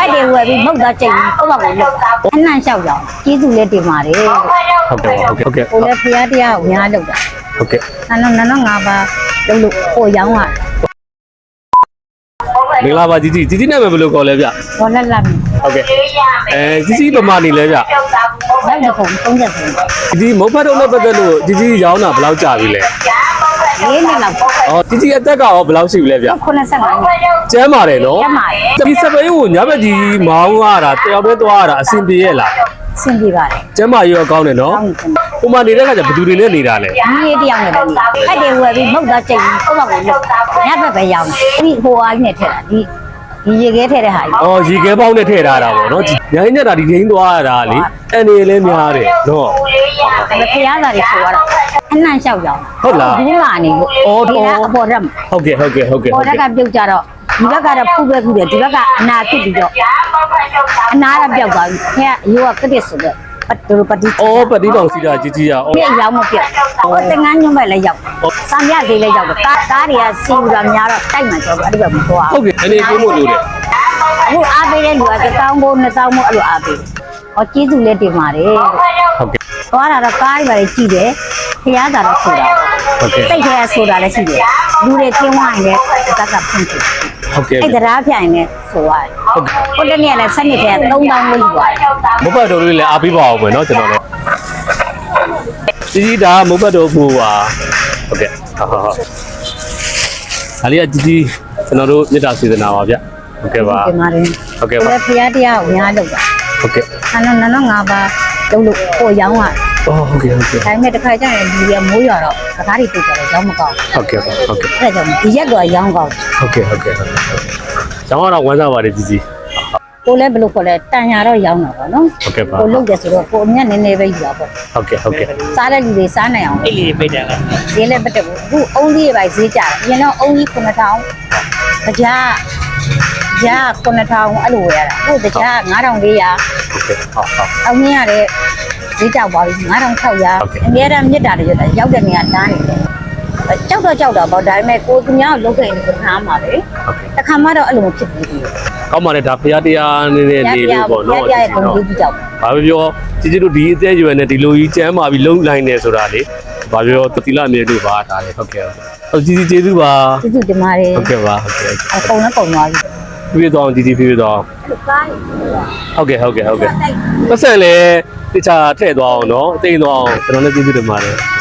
ဖက်တွေဝယ်ပြီးမုတ်တော့ချိန်ပြီးကိုယ့်ဘာကိုလုပ်အနှံ့လျှောက်ကြအောင်ကျေးဇူးလည်းတင်ပါတယ်လို့ ဟုတ်ကဲ့ဟုတ်ကဲ့ဟုတ်ကဲ့ ကိုလည်းဖရားတရားကိုများလုပ်တာ ဟုတ်ကဲ့ နန်းတော့နန်းတော့ငါပါလုပ်လို့ကိုရောင်းရ မင်္ဂလာပါជីជីជីជីနာမည်ဘယ်လိုခေါ်လဲဗျ ဘောလက်လက်နဲ့ ဟုတ်ကဲ့အဲជីជីဗမာနေလဲဗျ နောက်တစ်ခု30ခု ជីជីမုတ်ဖတ်တော့နဲ့ပတ်သက်လို့ជីជីရောင်းတာဘယ်လောက်ကြာပြီလဲ လေးနှစ်လောက်အော်ជីជីအသက်ကရောဘယ်လောက်ရှိပြီလဲဗျ85နှစ်ကျမ်းပါတယ်နော်ကျမ်းပါတယ်ဒီစပယ်ကိုညဘက်ကြီးမောင်းရတာတယောက်တည်းသွားရတာအဆင်ပြေရဲ့လားဆင်းပြပါတယ်ကျမ်းမာရေးရောကောင်းတယ်နော်ကောင်းတယ်ဟိုမှာနေတဲ့ခါကျဘယ်သူတွေနဲ့နေတာလဲဒီလေးတယောက်နဲ့လည်းဖက်တွေဝယ်ပြီးမုတ်တော့ချိန်ပြီးကိုယ့်ဘာကိုလုပ်ညဘက်ပဲရောင်းတယ်ဒီဟိုအားနဲ့ထည့်တာဒီဒီ ရေခဲထည့်တဲ့ဟာကြီးအော်ရေခဲပေါင်းနဲ့ထည့်ထားတာပေါ့နော်ညညက်တာဒီဒိန်းသွားရတာလေအန်နေလည်းများတယ်နော်ဒါဖရားသားတွေဆိုရတာအနှံ့လျှောက်ကြအောင်ဟုတ်လားဘူးလာနေလို့အော်ဒီကအပေါ်ရက်မှာဟုတ်ကဲ့ဟုတ်ကဲ့ဟုတ်ကဲ့ပေါ်ဟုတ်ရက်ကကဲ့ပြုတ်ကြတော့ဒီဘက်ကတော့ဖုပဲဖုတယ်ဒီဘက်ကအနာဖြစ်ပြီးတော့အနာကပြောက်သွားပြီခဲကရိုးကကတစ်ဆိုတော့ ပတ်တူပတိအော်ပတိတော်စီတာជីជីရအော်ပြည့်ရောက်မပြတ်ဟိုတင်ငန်းညွန့်ပဲလည်းရောက်စံပြသေးလည်းရောက်တယ်ကားကားတွေကစီးပြီးတော့များတော့တိုက်မှဆိုတော့အဲ့ဒီဘက်မသွားဟုတ်ကဲ့အနေကိုမို့လို့တယ်အခုအားပေးတဲ့လူကတောင်းဖို့နှစ်တောင်းဖို့အဲ့လိုအားပေးဟောကျေးဇူးလည်းတင်ပါတယ်လို့ဟုတ်ကဲ့သွားတာတော့ကားတွေပဲကြည့်တယ်ဖရားသာတော့ဆိုတာဟုတ်ကဲ့စိတ်ထဲဆိုတာလည်းရှိတယ်လူတွေကျင်းဝိုင်းလည်းတက်ကဖွင့်တယ်ဟုတ်ကဲ့အဲ့တရားပြိုင်နဲ့ ဆိုရတယ်။ဟုတ်တယ်နေ့လည်းဆက်နေပြန်3000လို့ယူပါတယ်။မုတ်ပတ်တော်လေးလည်းအားပေးပါအောင်ပဲเนาะကျွန်တော်လည်း။ကြီးကြီးဒါမုတ်ပတ်တော်ဘူးပါ။ဟုတ်ကဲ့။ဟုတ်ဟုတ်။ဒါလေးကကြီးကြီးကျွန်တော်တို့မေတ္တာစေတနာပါဗျ။ဟုတ်ကဲ့ပါ။ဟုတ်ကဲ့ပါတယ်။ဟုတ်ကဲ့ပါ။ဘုရားတရားကိုများလုပ်တာ။ဟုတ်ကဲ့။အဲ့တော့နတော့ငါပါလုပ်လို့ကိုရောင်းရတယ်။အော်ဟုတ်ကဲ့ဟုတ်ကဲ့ဒါပေမဲ့တစ်ခါကျရင်ဒီရမိုးရတော့စကားတွေပြေကြတယ်ရောင်းမကောင်းဟုတ်ကဲ့ဟုတ်ကဲ့အဲ့ဒါကြောင့်ဒီရက်ကရောင်းကောင်းဟုတ်ကဲ့ဟုတ်ကဲ့ဟုတ်ကဲ့ ကျောင်းကတော့ဝမ်းသာပါတယ်ជីជីကိုလည်းဘယ်လိုခေါ်လဲတန်ရတော့ရောင်းတာပေါ့နော်ဟုတ်ကဲ့ပါကိုလုပ်တယ်ဆိုတော့ကိုအမြတ်နည်းနည်းပဲယူတာပေါ့ဟုတ်ကဲ့ဟုတ်ကဲ့စားတဲ့လူတွေစားနိုင်အောင်အဲ့လေးပိတ်တယ်ကဈေးလည်းမတက်ဘူးအခုအုံးကြီးတွေပဲဈေးကြတယ်အရင်တော့အုံးကြီး9000ကြားကြား9000အဲ့လိုဝယ်ရတာအခုကြား9400ဟုတ်ကဲ့ဟုတ်ဟုတ်အောင်မြင်ရတဲ့ဈေးတောက်သွားပြီ9600အများရမြစ်တာတွေရောက်တဲ့နေရာတန်းနေတယ် ကြောက်တော့ကြောက်တော့ပေါ့ဒါပေမဲ့ကိုသူများကိုလုတ်ခဲ့ရင်ကိုထားမှာပဲ ဟုတ်ကဲ့ တခါမှတော့အဲ့လိုမဖြစ်ဘူး ကောင်းပါတယ်ဒါဖရားတရားနည်းနည်းလေးလို့ပေါ့နော် ရရရဲ့ကုန်ကြီးကြောက် ဘာပဲပြောជីជីတို့ဒီအသက်အရွယ်နဲ့ဒီလိုကြီးကျမ်းမာပြီးလုံးလိုက်နေဆိုတာလေဘာပြောတတိလအမြဲလို့ပါဒါလေဟုတ်ကဲ့ဟုတ်ជីជីကျေးဇူးပါ ကျေးဇူးတင်ပါတယ် ဟုတ်ကဲ့ပါဟုတ်ကဲ့ အကုန်လုံးကုန်သွားပြီ ပြည့်သွားအောင်ជីជីပြည့်သွားအောင် ကား ဟုတ်ကဲ့ဟုတ်ကဲ့ဟုတ်ကဲ့ပတ်စံလည်းတခြားထည့်သွားအောင်နော်တိမ်သွားအောင်ကျွန်တော်လည်းကျေးဇူးတင်ပါတယ်